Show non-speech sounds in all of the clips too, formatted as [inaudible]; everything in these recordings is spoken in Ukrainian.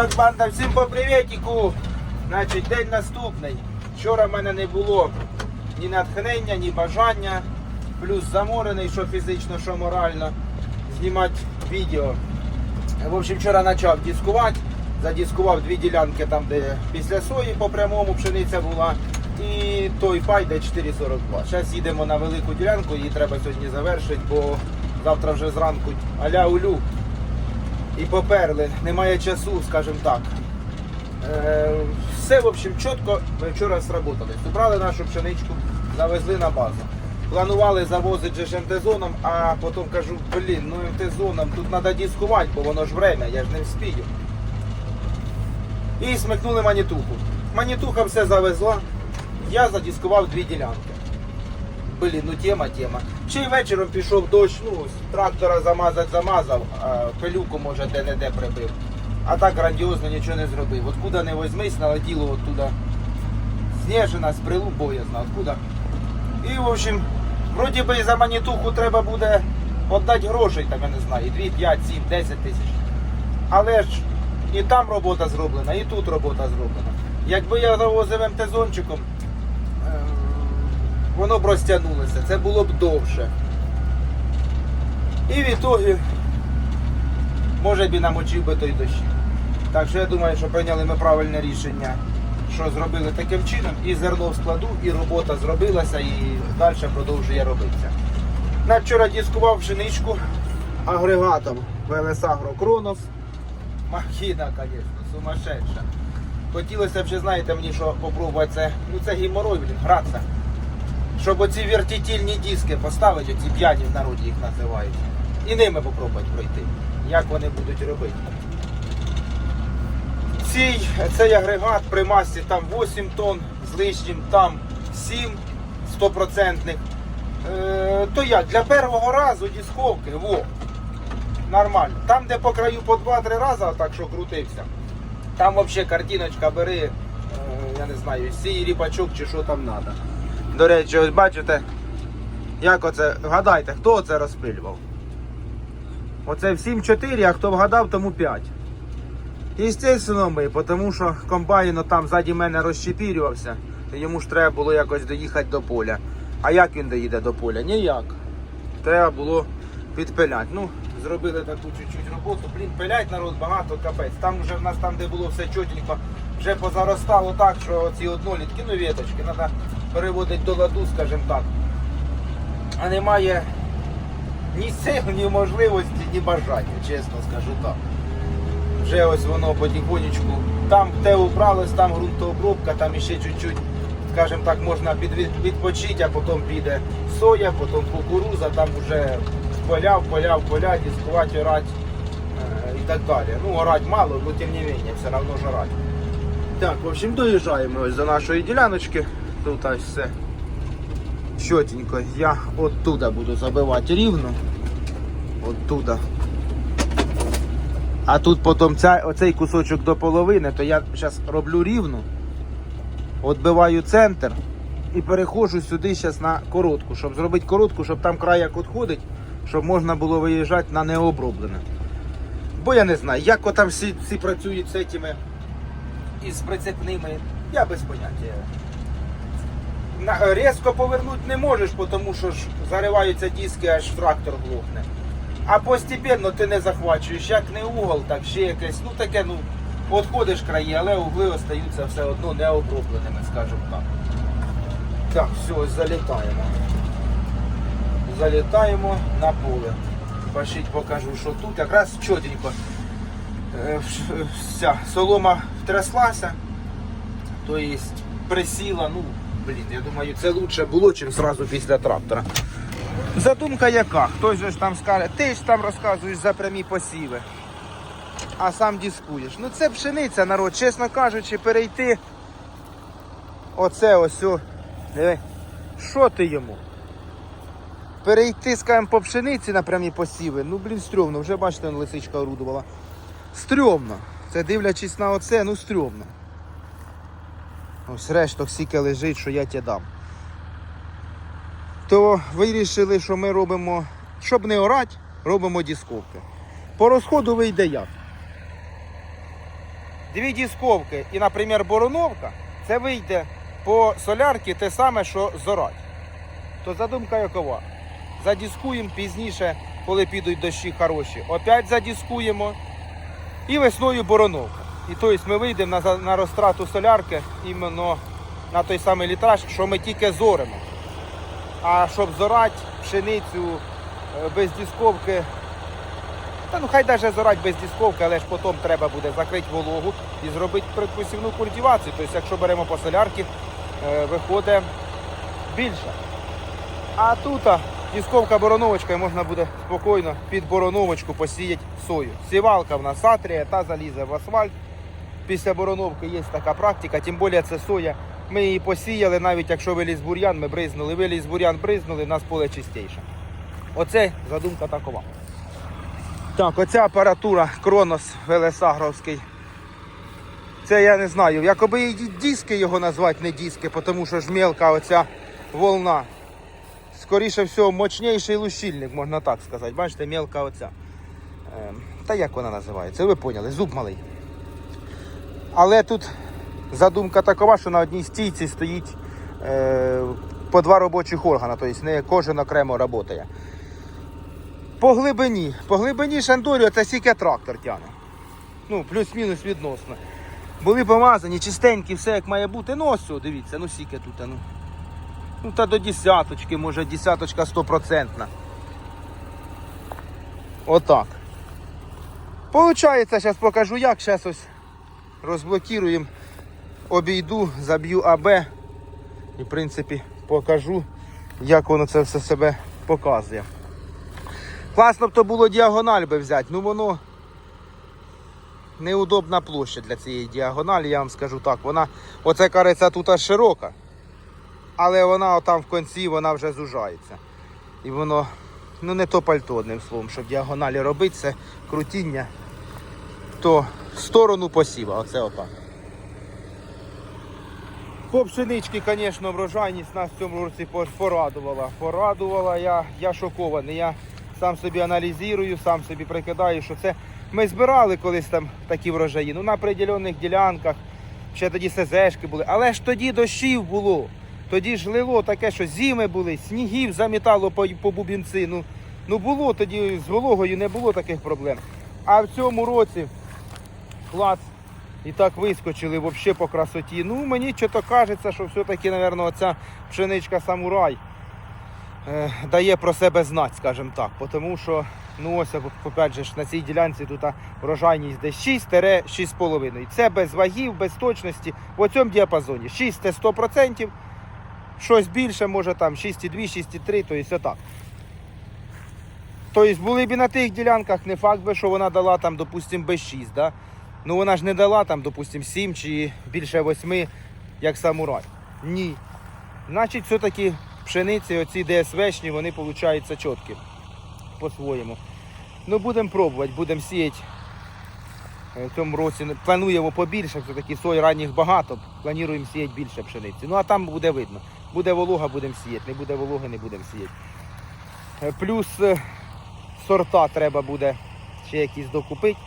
Так, банда, всім по привітіку. Значить, день наступний. Вчора в мене не було ні натхнення, ні бажання. Плюс заморений, що фізично, що морально. Знімати відео. В общем, вчора почав дискувати. Задіскував дві ділянки там, де після сої по прямому пшениця була. І той пай, де 4,42. Зараз їдемо на велику ділянку, її треба сьогодні завершити, бо завтра вже зранку аля улю і поперли. Немає часу, скажімо так. Е, все, в общем, чітко ми вчора сработали. Зібрали нашу пшеничку, завезли на базу. Планували завозити же ж МТ-зоном, а потім кажу, блін, ну МТ-зоном тут треба дискувати, бо воно ж время, я ж не вспію. І смикнули манітуху. Манітуха все завезла. Я задіскував дві ділянки. Блін, ну тема, тема. Й вечором пішов дощ, ну, трактора замазать замазав, а пилюку, може, де-не-де прибив. А так грандіозно нічого не зробив. Откуда не возьмись, налетіло оттуда. Знежена, з прилуп, боязна, откуда. І, в общем, вроді би за манітуху треба буде віддати грошей, там, я не знаю, 2, 5, 7, 10 тисяч. Але ж і там робота зроблена, і тут робота зроблена. Якби я завозив МТ-зончиком, воно б розтягнулося, це було б довше. І в ітогі, може б і намочив би той дощ. Так що я думаю, що прийняли ми правильне рішення, що зробили таким чином, і зерно в складу, і робота зробилася, і далі продовжує робитися. На вчора дискував пшеничку агрегатом ВЛС Агро Кронос. Махіна, звісно, сумасшедша. Хотілося б знаєте, мені що попробувати це. Ну це геморрой, блін, гратися. Щоб оці вертітільні диски поставити, оці п'яні в народі їх називають. І ними попробувати пройти. Як вони будуть робити. Цей, цей агрегат при масі там 8 тонн з лишнім, там 7 стопроцентних. Е, то як, для першого разу дисковки, во, нормально. Там, де по краю по 2-3 рази, так що крутився, там взагалі картиночка бери, е, я не знаю, сій ріпачок чи що там треба. До речі, ось бачите, як оце, гадайте, хто це розпилював? Оце всім 4, а хто вгадав, тому 5. Естественно, ми, тому що комбайн там ззаді мене розчепірювався, йому ж треба було якось доїхати до поля. А як він доїде до поля? Ніяк. Треба було підпиляти. Ну, зробили таку чуть-чуть роботу. Блін, пилять народ багато, капець. Там вже в нас там, де було все чотенько, вже позаростало так, що ці однолітки, ну віточки, треба переводити до ладу, скажімо так. А немає ні сил, ні можливості, ні бажання, чесно скажу так. Вже ось воно потихонечку. Там те убралось, там ґрунтообробка, там іще чуть-чуть, скажімо так, можна відпочити, а потім піде соя, потім кукуруза, там вже поля, в поля, дискувати, орати е, і так далі. Ну, орати мало, але тим не менше, все одно ж орати. Так, в общем, доїжджаємо ось до нашої діляночки. Тут ось все чотенько. Я оттуда буду забивати рівно. Оттуда. А тут потім ця, оцей кусочок до половини, то я зараз роблю рівно, відбиваю центр і переходжу сюди зараз на коротку, щоб зробити коротку, щоб там край як відходить, щоб можна було виїжджати на необроблене. Бо я не знаю, як там всі, всі працюють з цими із прицепними, я без поняття. Різко повернути не можеш, тому що ж зариваються диски, аж трактор глохне. А постепенно ти не захвачуєш, як не угол, так ще якесь, ну таке, ну, відходиш краї, але угли остаються все одно необробленими, скажімо так. Так, все, залітаємо. Залітаємо на поле. Пошіть покажу, що тут якраз чотенько. Е, Вся солома втряслася, то є присіла, ну, блін, я думаю, це лучше було, чим зразу після трактора. Задумка яка? Хтось же ж там скаже, ти ж там розказуєш за прямі посіви, а сам дискуєш. Ну це пшениця, народ, чесно кажучи, перейти. Оце ось. Диви. Що ти йому? Перейти, скажімо, по пшениці на прямі посіви. Ну, блін, стрьомно. Вже бачите, лисичка орудувала. Стрьомно. Це дивлячись на оце, ну стрьомно. Ось решток сіки лежить, що я тебе дам то вирішили, що ми робимо, щоб не орати, робимо дисковки. По розходу вийде як? дві дісковки і, наприклад, бороновка, це вийде по солярці те саме, що зорать. То задумка якова. Задіскуємо пізніше, коли підуть дощі хороші. Опять задіскуємо. І весною бороновка. І тобто ми вийдемо на, на розтрату солярки іменно на той самий літраж, що ми тільки зоримо. А щоб зорати пшеницю е, без дісковки, та ну хай навіть зорать без дісковки, але ж потім треба буде закрити вологу і зробити предпосівну культивацію. Тобто, якщо беремо по солярці, е, виходить більше. А тут дісковка бороновочка і можна буде спокійно під бороновочку посіяти сою. Сівалка в нас атрія та залізе в асфальт. Після бороновки є така практика, тим більше це соя. Ми її посіяли, навіть якщо виліз бур'ян, ми бризнули, виліз бур'ян, бризнули, у нас поле чистіше. Оце задумка такова. Так, оця апаратура Кронос Велесагровський. Це я не знаю. Якоби і диски його назвати, не диски, тому що ж мелка оця волна. Скоріше всього, мощніший лущильник, можна так сказати. Бачите, мелка оця. Ем, та як вона називається? Ви поняли, зуб малий. Але тут задумка такова, що на одній стійці стоїть е, по два робочих органи, тобто не кожен окремо працює. По глибині. По глибині шандорю це стільки трактор тягне. Ну, плюс-мінус відносно. Були помазані, чистенькі, все як має бути. Ну ось, дивіться, ну скільки тут. Ну. ну та до десяточки, може десяточка стопроцентна. Отак. Получається, зараз покажу як. Зараз ось розблокіруємо, обійду, заб'ю АБ і в принципі покажу, як воно це все себе показує. Класно б то було діагональ би взяти, ну воно неудобна площа для цієї діагоналі, я вам скажу так. Вона, оце кариця тут широка, але вона там в кінці вона вже зужається. І воно ну не то пальто одним словом, щоб діагоналі робити, це крутіння, то сторону посіва, оце отак. По пшенички, звісно, врожайність нас в цьому році порадувала. Порадувала, я, я шокований. Я сам собі аналізую, сам собі прикидаю, що це ми збирали колись там такі врожаї, ну на определених ділянках, ще тоді СЗшки були. Але ж тоді дощів було. Тоді ж лило таке, що зими були, снігів замітало по, по бубінці. Ну, ну було тоді з вологою не було таких проблем. А в цьому році клац і так вискочили взагалі по красоті. Ну, мені чого кажеться, що все-таки, мабуть, оця пшеничка самурай е, дає про себе знати, скажімо так. Тому що, ну ось, опять же, на цій ділянці тут врожайність десь 6-6,5. Це без вагів, без точності, в цьому діапазоні. 6 це 100%, щось більше, може там 6,2, 6,3, тобто отак. Тобто були б і на тих ділянках, не факт би, що вона дала там, допустимо, без 6, да? Ну вона ж не дала там, допустимо, 7 чи більше 8, як самурай. Ні. Значить, все-таки пшениці, оці ДСВшні, вони получаються чіткі по-своєму. Ну, будемо пробувати, будемо сіяти. Е, В цьому році плануємо побільше, все-таки сой ранніх багато, плануємо сіяти більше пшениці. Ну а там буде видно. Буде волога, будемо сіяти, не буде вологи, не будемо сіяти. Е, Плюс е, сорта треба буде ще якісь докупити,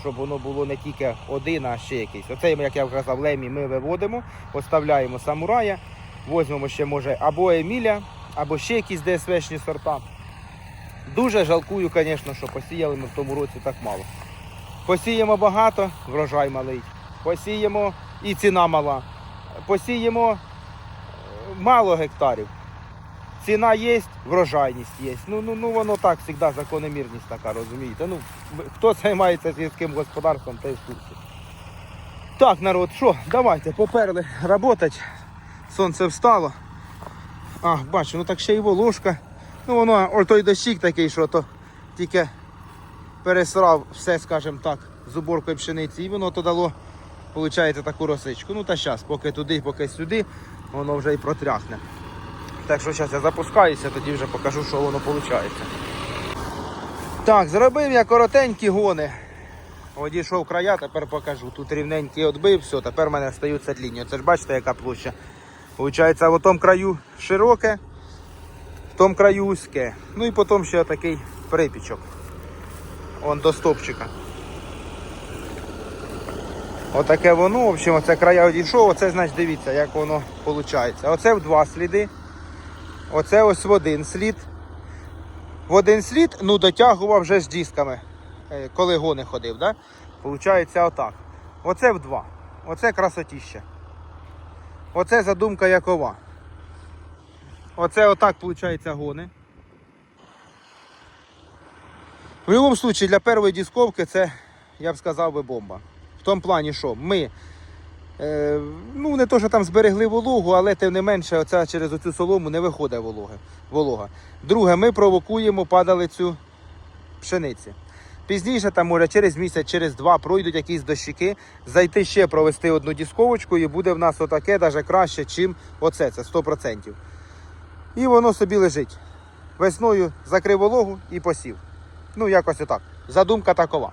щоб воно було не тільки один, а ще якийсь. Оцей, як я казав, лемі ми виводимо, оставляємо самурая, візьмемо ще може або Еміля, або ще якісь ДСВшні сорта. Дуже жалкую, звісно, що посіяли ми в тому році так мало. Посіємо багато, врожай малий. Посіємо і ціна мала. Посіємо е, мало гектарів. Ціна є, врожайність є. Ну, ну, ну воно так завжди закономірність така, розумієте. Ну, хто займається сільським господарством, той в курсі. Так, народ, що, давайте, поперли працювати. Сонце встало. А, бачу, ну так ще й волошка. Ну воно, ой, той дощик такий, що то тільки пересрав все, скажімо так, з уборкою пшениці, і воно то дало, виходить, таку росичку. Ну та зараз, поки туди, поки сюди, воно вже і протряхне. Так що зараз я запускаюся, тоді вже покажу, що воно виходить. Так, зробив я коротенькі гони. Одійшов края, тепер покажу. Тут рівненький відбив, все, тепер в мене стаються длінні. Це ж бачите, яка площа. Получається, в тому краю широке, в тому краю вузьке. Ну і потім ще такий припічок. Он до стопчика. Отаке воно, в общем, оце края одійшов, оце значить дивіться, як воно виходить. Оце в два сліди. Оце ось в один слід. В один слід, ну, дотягував вже з дисками, е, коли гони ходив, да? Получається отак. Оце в два. Оце красотіще. Оце задумка якова. Оце отак виходить гони. В будь-якому випадку для першої дисковки це, я б сказав би, бомба. В тому плані, що ми ну не то, що там зберегли вологу, але тим не менше, оця через оцю солому не виходить вологи, волога. Друге, ми провокуємо падалицю пшениці. Пізніше, там, може, через місяць, через два пройдуть якісь дощики, зайти ще провести одну дісковочку і буде в нас отаке навіть краще, чим оце, це 100%. І воно собі лежить. Весною закрив вологу і посів. Ну, якось отак. Задумка такова.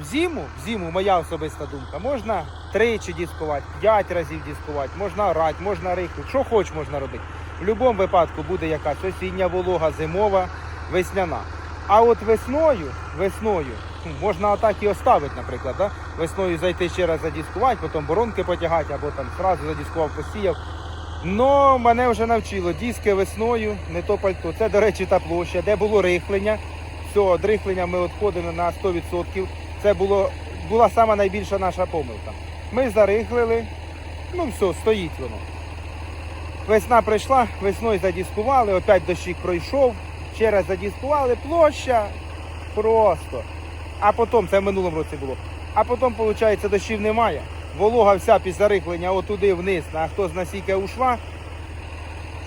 В зиму, в зиму моя особиста думка, можна тричі дискувати, п'ять разів дискувати, можна орати, можна рихлити, що хоч можна робити. В будь-якому випадку буде якась осіння волога, зимова, весняна. А от весною, весною, можна отак і оставити, наприклад, да? весною зайти ще раз задіскувати, потім боронки потягати, або там одразу задіскував, посіяв. Но мене вже навчило диски весною, не то пальто. Це, до речі, та площа, де було рихлення. Все, від ми відходимо на 100%. Це було, була сама найбільша наша помилка. Ми зарихлили, ну все, стоїть воно. Весна прийшла, весною задіскували, опять дощик пройшов, ще раз задіскували, площа просто. А потім, це в минулому році було. А потім, виходить, дощів немає. Волога вся після рихлення отуди вниз, а хто з насіки ушла.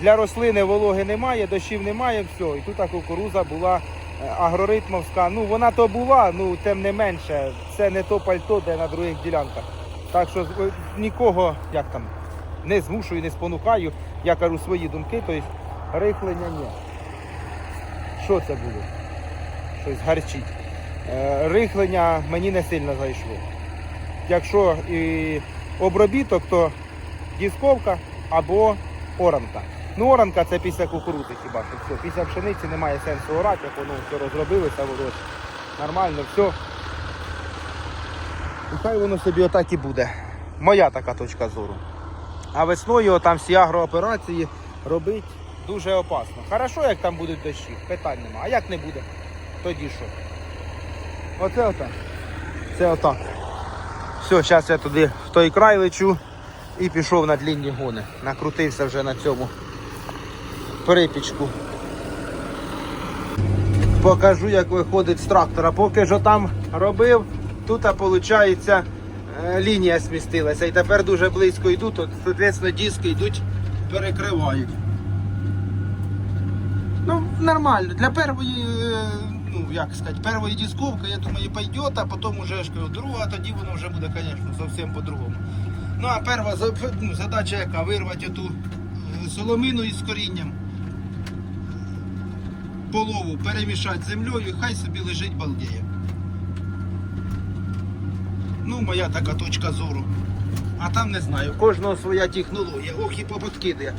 Для рослини вологи немає, дощів немає, все. І тут кукуруза була агроритмовська. Ну вона то була, ну тим не менше, це не то пальто, де на других ділянках. Так що е, нікого як там не змушую, не спонукаю. Я кажу свої думки, тобто рихлення ні. Що це було? Щось гарчить. Е, Рихлення мені не сильно зайшло. Якщо і обробіток, то дісковка або оранка. Ну, оранка це після кукурудзи хіба що все. Після пшениці немає сенсу орати, як воно все розробилося, воно нормально, все. І хай воно собі отак і буде. Моя така точка зору. А весною там всі агрооперації робити дуже опасно. Хорошо, як там будуть дощі, питань нема. А як не буде, тоді що? Оце отак. Це отак. Все, зараз я туди в той край лечу і пішов на длінні гони. Накрутився вже на цьому припічку. Покажу, як виходить з трактора. Поки що там робив, тут, виходить, лінія смістилася. І тепер дуже близько йду, то, соответственно, диски йдуть, перекривають. Ну, нормально. Для першої, е, ну як сказати, першої дисковки, я думаю, пойдет, а потім уже кажу, друга, тоді воно вже буде, звісно, зовсім по-другому. Ну а перша ну, задача яка? Вирвати оту е, соломину із корінням. Полову перемішати землею, і хай собі лежить балдеє. Ну, моя така точка зору. А там не знаю, кожного своя технологія. Ох і поподкидає.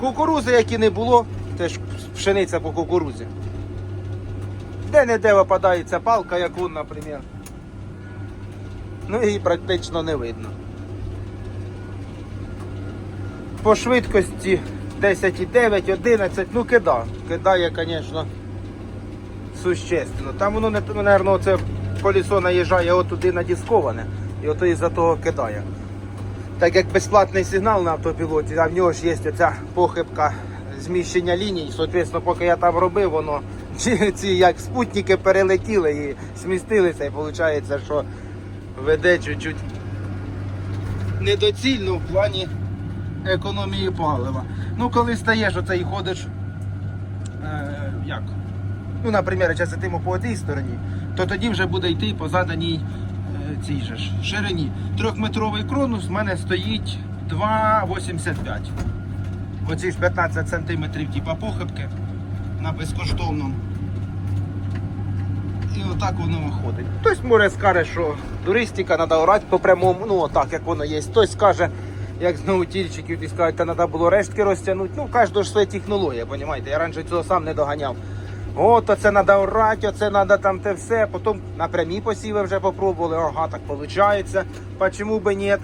Кукурузи, які не було, теж пшениця по кукурузі. Де-не-де випадається палка, як вон, наприклад. Ну її практично не видно. По швидкості 10,9, 11, ну кида. Кидає, звісно, существенно. Там воно, мабуть, це колесо наїжджає отуди надісковане і ото із-за того кидає. Так як безплатний сигнал на автопілоті, а в нього ж є оця похибка зміщення ліній. Соответственно, поки я там робив, воно [laughs] ці, як спутники перелетіли і смістилися, і виходить, що веде чуть-чуть недоцільно в плані економії палива. Ну, коли стаєш оце і ходиш, е, як? Ну, наприклад, зараз йтимо по одній стороні, то тоді вже буде йти по заданій е, цій же ширині. Трьохметровий кронус в мене стоїть 2,85. Оці ж 15 сантиметрів типа похибки на безкоштовному. І отак воно виходить. Хтось може скаже, що туристика треба орати по прямому, ну отак як воно є. Хтось скаже, як з наутільчиків, і скажуть, та треба було рештки розтягнути. Ну, у кожного ж своя технологія, розумієте? Я раніше цього сам не доганяв. О, то це треба орати, оце треба там те все. Потім на прямі посіви вже попробували. Ага, так виходить. Почему би ні?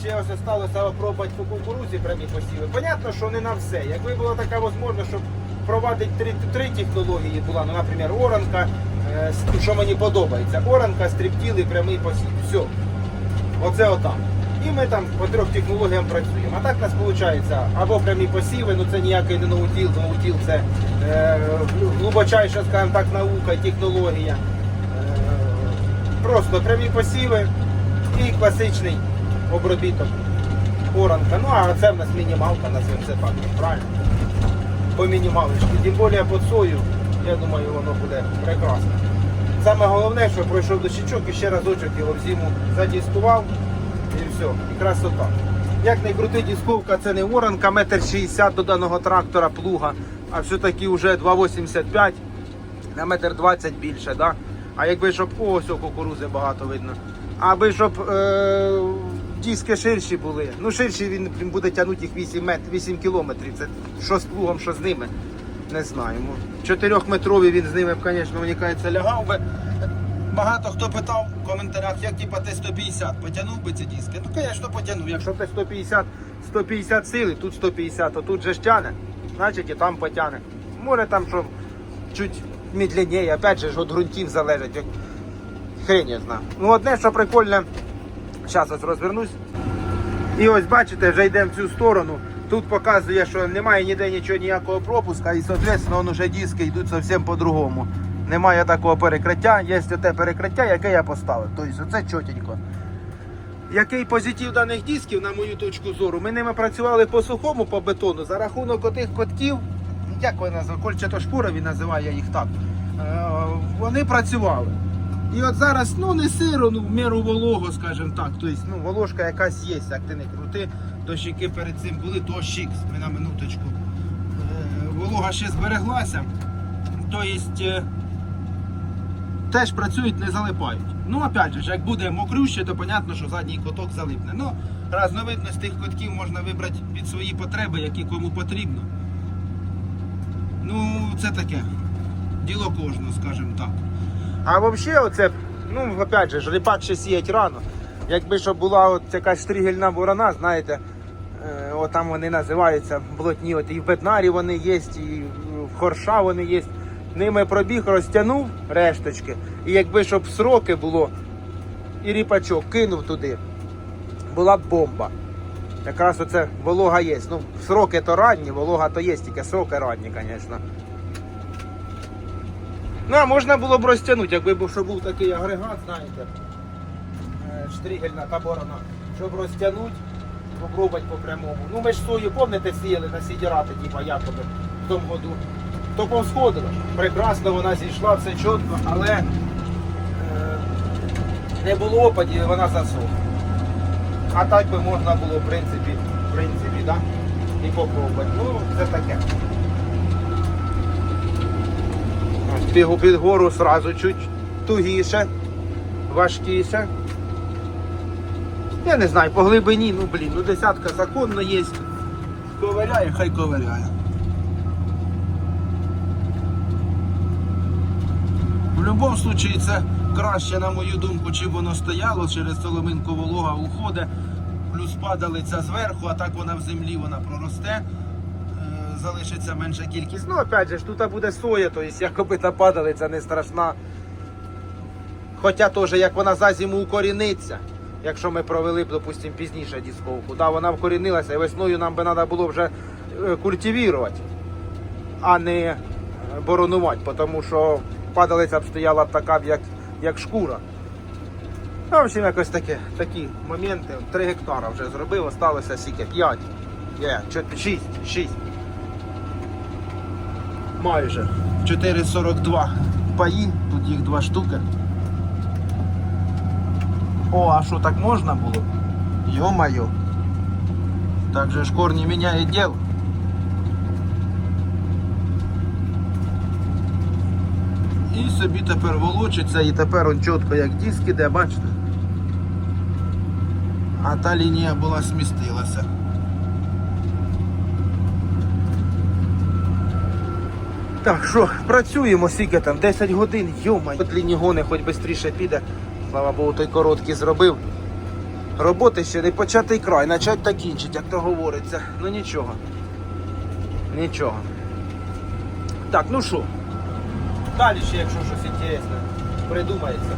Ще ось залишилося попробувати по кукурузі прямі посіви. Понятно, що не на все. Якби була така можливість, щоб провадити три, три технології була, ну, наприклад, оранка, е, що мені подобається. Оранка, стріптіл прямий посів. Все. Оце отак. І ми там по трьох технологіям працюємо. А так у нас виходить або прямі посіви, ну це ніякий не ноутіл, ноутіл це е, глибочайша, скажімо так, наука, технологія. Е, просто прямі посіви і класичний обробіток. Оранка. Ну а це в нас мінімалка, називаємо це так, правильно? По мінімалочці. Тим більше під сою, я думаю, воно буде прекрасно. Саме головне, що пройшов дощечок і ще разочок його в зиму задіскував і все, і красота. Як не крути, дисковка це не воронка, метр 60 до даного трактора плуга, а все-таки вже 2,85 на метр 20 більше. Да? А якби щоб ось кукурузи багато видно. Аби щоб е, диски ширші були. Ну ширші він, буде тягнути їх 8 метрів, 8 кілометрів. Це що з плугом, що з ними. Не знаю. ну, Чотирьохметрові він з ними, звісно, мені лягав би. Багато хто питав в коментарях, як типа Т-150, потягнув би ці диски. Ну, звісно, потягнув. Якщо Т-150, 150 сили, тут 150, то тут же ж тяне, значить і там потягне. Може там що чуть медленніше, опять же ж від ґрунтів залежить. Хрень я знаю. Ну одне, що прикольне, зараз ось розвернусь. І ось бачите, вже йдемо в цю сторону. Тут показує, що немає ніде нічого, ніякого пропуска, і, соответственно, уже диски йдуть зовсім по-другому. Немає такого перекриття, є те перекриття, яке я поставив. Тобто це чотенько. Який позитив даних дисків, на мою точку зору, ми ними працювали по сухому, по бетону, за рахунок отих котків, як вони називають, кольчатошпурові називаю я їх так. е, Вони працювали. І от зараз, ну не сиро, ну в міру волого, скажімо так. Тобто, ну, воложка якась є, як ти не крути. Дощики перед цим були, дощик, на минуточку. Е, волога ще збереглася. Тобто, е, теж працюють, не залипають. Ну, опять же, як буде мокрюще, то понятно, що задній коток залипне. Ну, разновидність тих котків можна вибрати під свої потреби, які кому потрібно. Ну, це таке. Діло кожного, скажімо так. А взагалі, оце, ну, опять же, ріпак сіять рано. Якби щоб була от якась штригельна ворона, знаєте, е, там вони називаються блотні, от і в бетнарі вони є, і в хорша вони є. Ними пробіг, розтягнув решточки. І якби щоб сроки було, і ріпачок кинув туди, була б бомба. Якраз оце волога є. Ну, сроки то ранні, волога то є, тільки сроки ранні, звісно. Ну, а можна було б розтягнути, якби був, що був такий агрегат, знаєте, е, штригельна та борона, щоб розтягнути, попробувати по прямому. Ну ми ж сою, пам'ятаєте, сіяли на сідірати, типа якоби в тому году. То повсходило. Прекрасно вона зійшла, все чітко, але е, не було опадів, вона засохла. А так би можна було, в принципі, в принципі, да? і попробувати. Ну, це таке. Бігу під гору сразу чуть тугіше, важкіше. Я не знаю, по глибині, ну блін, ну десятка законно є. Ковиряє, хай ковиряє. В будь-якому випадку це краще, на мою думку, чим воно стояло, через соломинку волога уходить, плюс падалиця зверху, а так вона в землі вона проросте, е, залишиться менша кількість. Ну, опять же, тут буде соя, тобто якоби та падалиця не страшна. Хоча теж, як вона за зиму укоріниться, якщо ми провели б, допустимо, пізніше дісковку, да, вона вкорінилася, і весною нам би треба було вже е, культивувати, а не е, боронувати, тому що падалиця б стояла така, б, як, як шкура. Ну, в общем, якось таке, такі моменти. 3 гектара вже зробив, осталося скільки? 5. Є, 6, 6. Майже. 4,42 паї, тут їх два штуки. О, а що так можна було? Йо-моє. Так же ж корні міняє діло. І собі тепер волочиться, і тепер он чітко як диск іде, бачите? А та лінія була смістилася. Так, що, працюємо, скільки там, 10 годин, йома, длінні гони, хоч швидше піде. Слава Богу, той короткий зробив. Роботи ще не початий край, начать та кінчить, як то говориться. Ну нічого. Нічого. Так, ну що? Далі ще, якщо щось інтересне придумається.